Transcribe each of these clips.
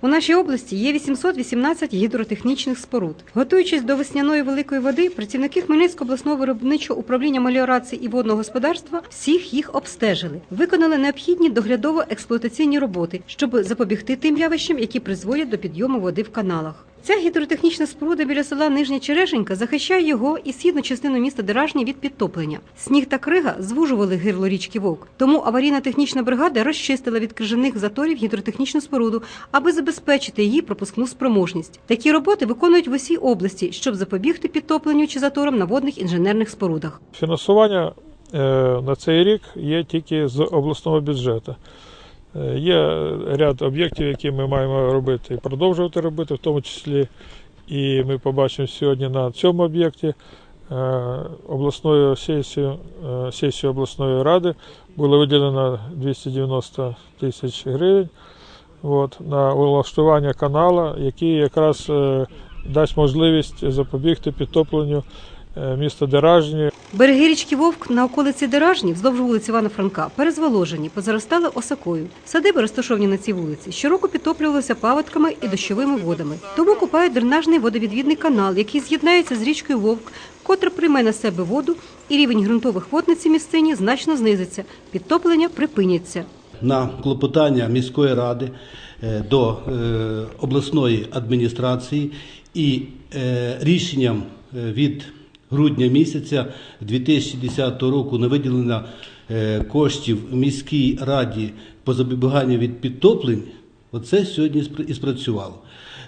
У нашій області є 818 гідротехнічних споруд. Готуючись до весняної великої води, працівники Хмельницького обласного виробничого управління меліорації і водного господарства всіх їх обстежили, виконали необхідні доглядово-експлуатаційні роботи, щоб запобігти тим явищам, які призводять до підйому води в каналах. Ця гідротехнічна споруда біля села Нижня Черешенька захищає його і східну частину міста Деражні від підтоплення. Сніг та крига звужували гирло річки Вовк. Тому аварійна технічна бригада розчистила від крижаних заторів гідротехнічну споруду, аби забезпечити її пропускну спроможність. Такі роботи виконують в усій області, щоб запобігти підтопленню чи заторам на водних інженерних спорудах. Фінансування е, на цей рік є тільки з обласного бюджету. Е, Є ряд об'єктів, які ми маємо робити і продовжувати робити, в тому числі і ми побачимо сьогодні на цьому об'єкті е, обласною сесією, е, сесією обласної ради. Було виділено 290 тисяч гривень от, на улаштування канала, який якраз дасть можливість запобігти підтопленню е, міста Деражні. Береги річки Вовк на околиці Деражні, вздовж вулиці Івана Франка, перезволожені, позаростали осокою. Садиби, розташовані на цій вулиці, щороку підтоплювалися паводками і дощовими водами. Тому купають дренажний водовідвідний канал, який з'єднається з річкою Вовк, котра прийме на себе воду, і рівень ґрунтових вод на цій місцині значно знизиться. Підтоплення припиняться. на клопотання міської ради е, до е, обласної адміністрації і рішенням від грудня місяця 2010 року на виділення е, коштів міській раді по запобіганню від підтоплень, оце сьогодні і спрацювало.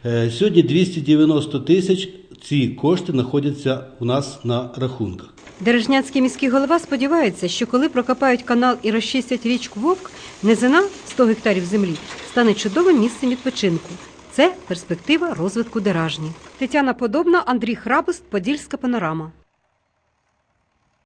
Е, Сьогодні 290 тисяч ці кошти знаходяться у нас на рахунках. Дережняцький міський голова сподівається, що коли прокопають канал і розчистять річку Вовк, низина 100 гектарів землі стане чудовим місцем відпочинку. Це перспектива розвитку Деражні. Тетяна Подобна, Андрій Храбост, Подільська панорама.